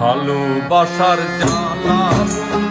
ভালোবাসার জ্বালা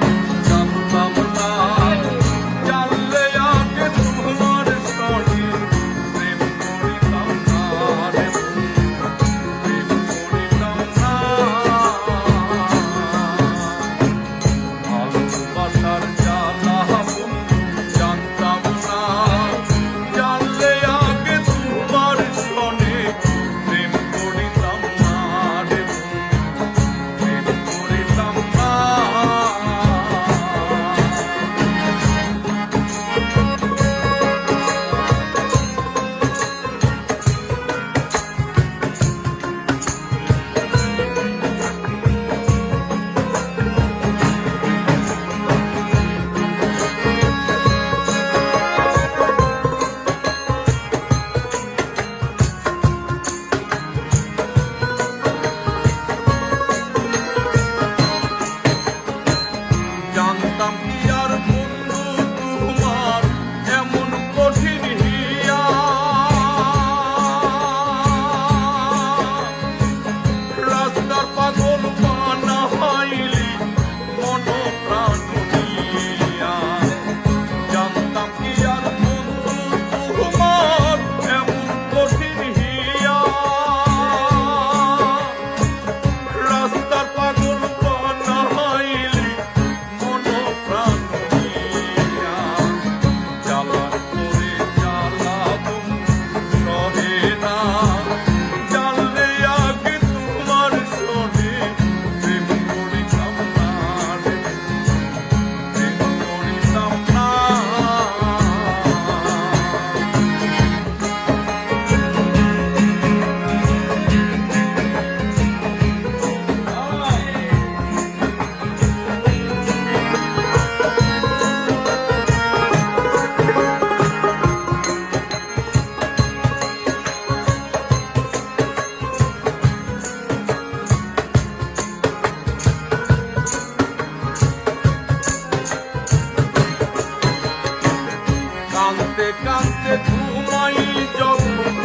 কাঁদতে কাঁদতে ঘুমাই যখন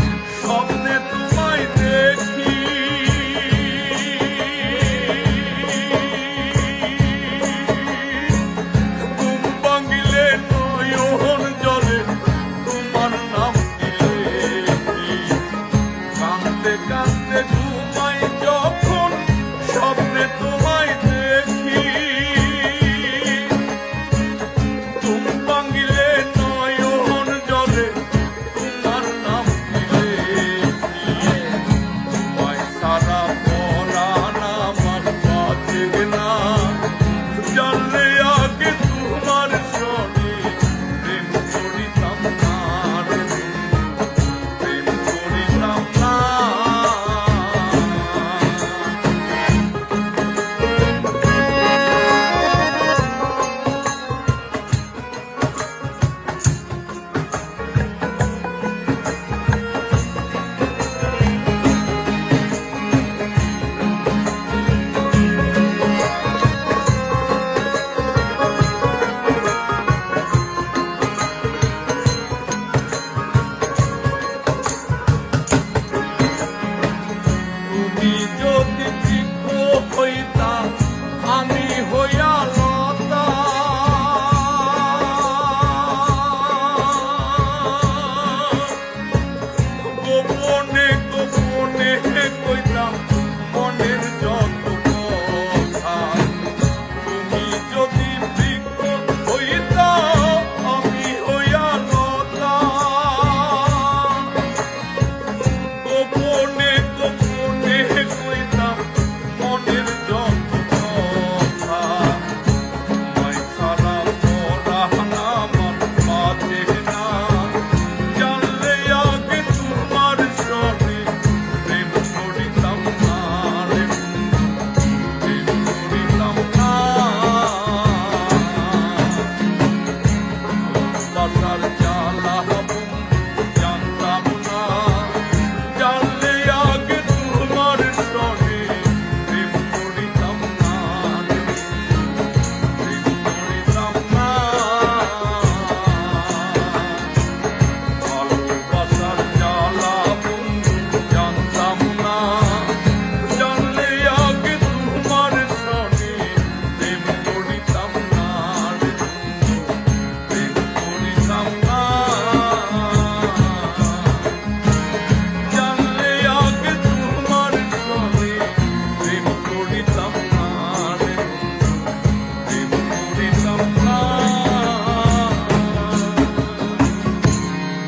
স্বপ্নে তোমায় দেখি। ঘুম ভাঙিলে নয়ন জলে, তোমার নাম দিলে কাঁদতে কাঁদতে ঘুম